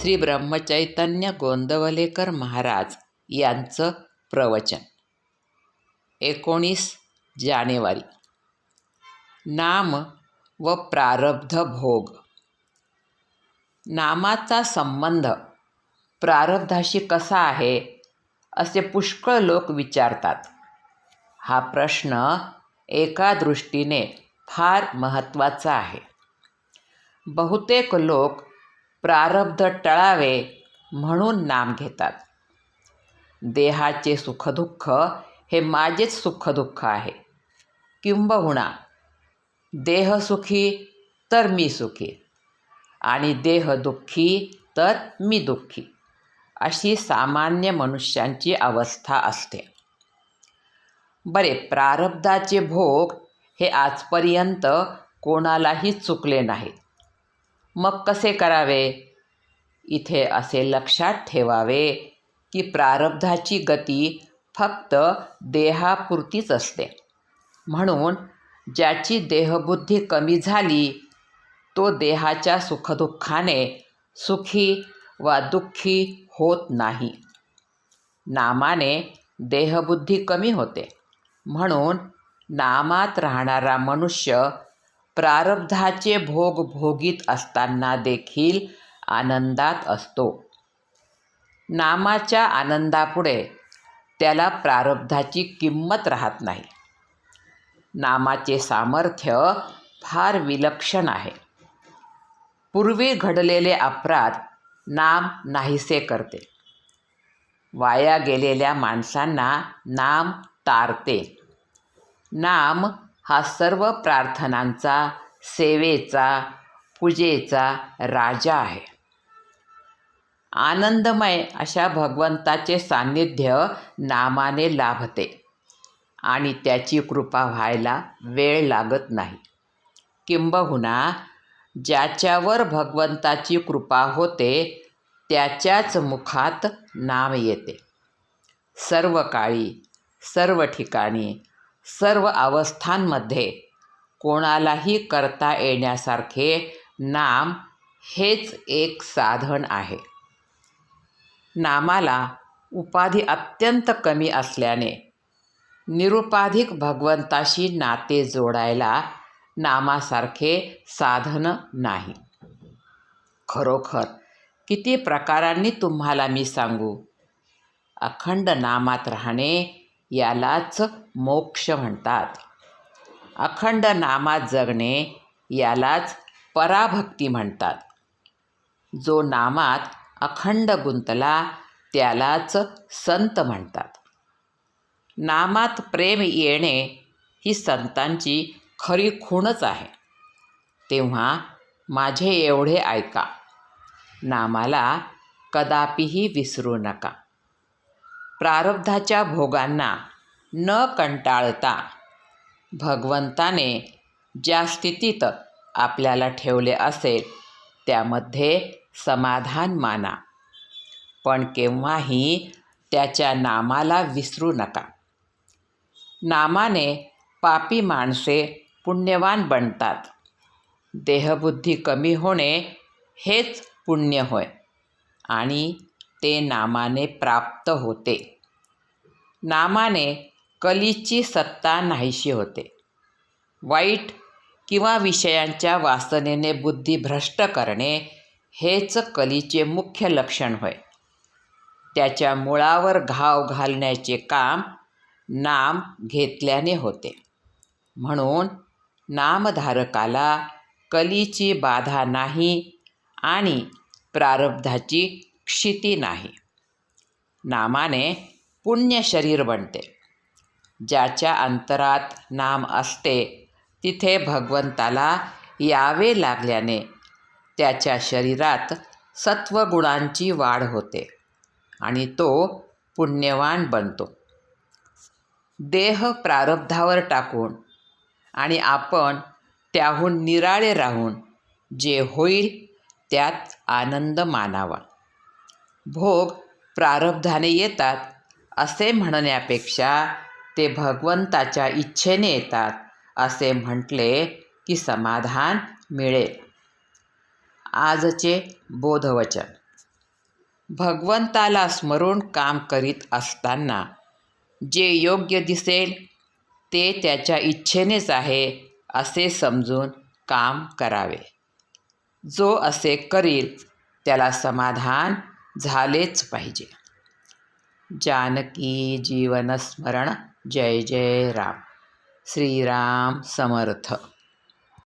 श्री ब्रह्मचैतन्य गोंदवलेकर महाराज यांचं प्रवचन. एकोणीस जानेवारी. नाम व प्रारब्ध भोग. नामाचा संबंध प्रारब्धाशी कसा आहे असे पुष्कळ लोक विचारतात. हा प्रश्न एका दृष्टीने फार महत्त्वाचा आहे. बहुतेक लोक प्रारब्ध टळावे म्हणून नाम घेतात. देहाचे सुखदुःख हे माझेच सुखदुःख आहे. किंबहुना देह सुखी तर मी सुखी आणि देह दुःखी तर मी दुःखी अशी सामान्य मनुष्यांची अवस्था असते. बरे प्रारब्धाचे भोग हे आजपर्यंत कोणालाही चुकले नाहीत. मग कसे करावे? इथे असे लक्षात ठेवावे की प्रारब्धाची गती फक्त देहापुरतीच असते. म्हणून ज्याची देहबुद्धी कमी झाली तो देहाच्या सुखदुःखाने सुखी वा दुःखी होत नाही. नामाने देहबुद्धी कमी होते. म्हणून नामात राहणारा मनुष्य प्रारब्धाचे भोग भोगीत असताना देखील आनंदात असतो. नामाच्या आनंदापुढे त्याला प्रारब्धाची किंमत राहत नाही. नामाचे सामर्थ्य फार विलक्षण आहे. पूर्वी घडलेले अपराध नाम नाहीसे करते. वाया गेलेल्या माणसांना नाम तारते. नाम हा सर्व प्रार्थनांचा सेवेचा पूजेचा राजा आहे. आनंदमय अशा भगवंताचे सान्निध्य नामाने लाभते आणि त्याची कृपा व्हायला वेळ लागत नाही. किंबहुना ज्याच्यावर भगवंताची कृपा होते त्याच्याच मुखात नाम येते. सर्व काळी सर्व ठिकाणी सर्व अवस्थांमध्ये कोणालाही करता येण्यासारखे नाम हेच एक साधन आहे. नामाला उपाधी अत्यंत कमी असल्याने निरुपाधिक भगवंताशी नाते जोडायला नामासारखे साधन नाही. खरोखर किती प्रकारांनी तुम्हाला मी सांगू? अखंड नामात राहणे यालाच मोक्ष म्हणतात. अखंड नामात जगणे यालाच पराभक्ती म्हणतात. जो नामात अखंड गुंतला त्यालाच संत म्हणतात. नामात प्रेम येणे ही संतांची खरी खूणच आहे. तेव्हा माझे एवढे ऐका. नामाला कदापिही विसरू नका. प्रारब्धाच्या भोगांना न कंटाळता भगवंताने ज्या स्थितीत आपल्याला ठेवले असेल त्यामध्ये समाधान माना. पण केव्हाही त्याच्या नामाला विसरू नका. नामाने पापी माणसे पुण्यवान बनतात. देहबुद्धी कमी होणे हेच पुण्य होय आणि ते नामाने प्राप्त होते. नामाने कलीची सत्ता नाहीशी होते. वाईट किंवा विषयांच्या वासनेने बुद्धी भ्रष्ट करणे हेच कलीचे मुख्य लक्षण होय. त्याच्या मुळावर घाव घालण्याचे काम नाम घेतल्याने होते. म्हणून नामधारकाला कलीची बाधा नाही आणि प्रारब्धाची क्षिती नाही. नामाने पुण्य शरीर बनते. ज्याच्या अंतरात नाम असते तिथे भगवंताला यावे लागल्याने त्याच्या शरीरात सत्वगुणांची वाढ होते आणि तो पुण्यवान बनतो. देह प्रारब्धावर टाकून आणि आपण त्याहून निराळे राहून जे होईल त्यात आनंद मानावा. भोग प्रारब्धाने येतात असे म्हणण्यापेक्षा ते भगवंताच्या इच्छेने येतात. असे म्हटले की समाधान मिळेल. आजचे बोधवचन. भगवंताला स्मरून काम करीत असताना जे योग्य दिसेल ते त्याच्या इच्छेनेच आहे असे समजून काम करावे. जो असे करील त्याला समाधान झालेच पाहिजे. जानकी जीवनस्मरण जय जय राम. श्रीराम समर्थ.